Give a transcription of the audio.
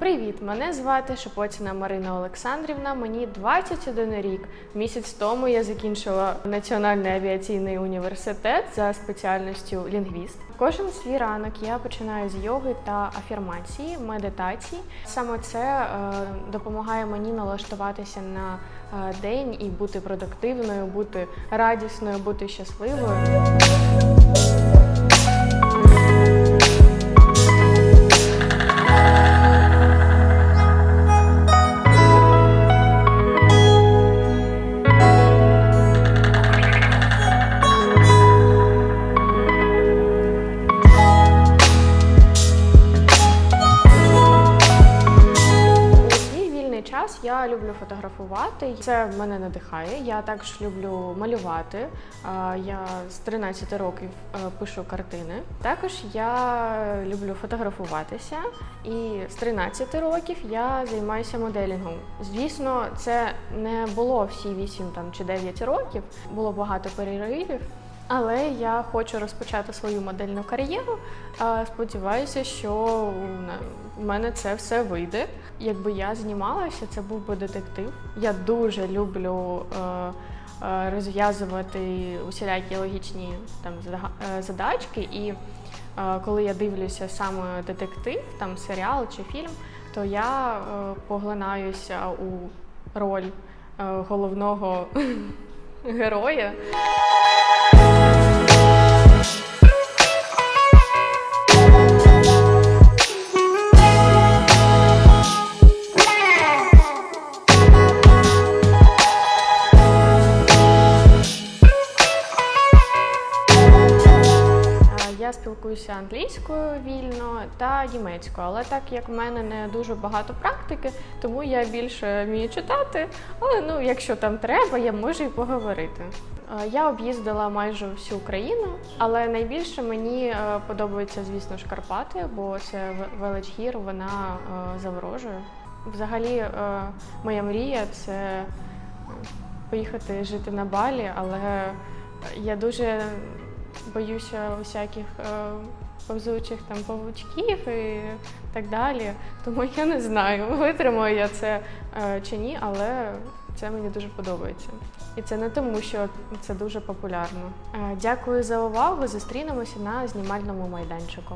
Привіт! Мене звати Шепоціна Марина Олександрівна. Мені 21 рік. Місяць тому я закінчила Національний авіаційний університет за спеціальністю лінгвіст. Кожен свій ранок я починаю з йоги та афірмації, медитації. Саме це е, допомагає мені налаштуватися на е, день і бути продуктивною, бути радісною, бути щасливою. Я люблю фотографувати. Це мене надихає. Я також люблю малювати. Я з 13 років е, пишу картини. Також я люблю фотографуватися. І з 13 років я займаюся моделінгом. Звісно, це не було всі 8 там чи 9 років. Було багато переривів. Але я хочу розпочати свою модельну кар'єру. Сподіваюся, що у мене це все вийде. Якби я знімалася, це був би детектив. Я дуже люблю е, е, розв'язувати усілякі логічні там е, задачки. І коли я дивлюся саме детектив, там серіал чи фільм, то я поглинаюся у роль головного героя. Я спілкуюся англійською вільно та німецькою, але так як в мене не дуже багато практики, тому я більше вмію читати. Але ну, якщо там треба, я можу і поговорити. Е, Я об'їздила майже всю Україну, але найбільше мені е, подобаються, звісно ж, Карпати, бо це велич гір, вона е, заворожує. Взагалі, моя мрія це поїхати жити на Балі, але я дуже боюся усяких е, повзучих там павучків і так далі. Тому я не знаю, витримаю я це е, чи ні, але це мені дуже подобається. І це не тому, що це дуже популярно. Е, дякую за увагу. Зустрінемося на знімальному майданчику.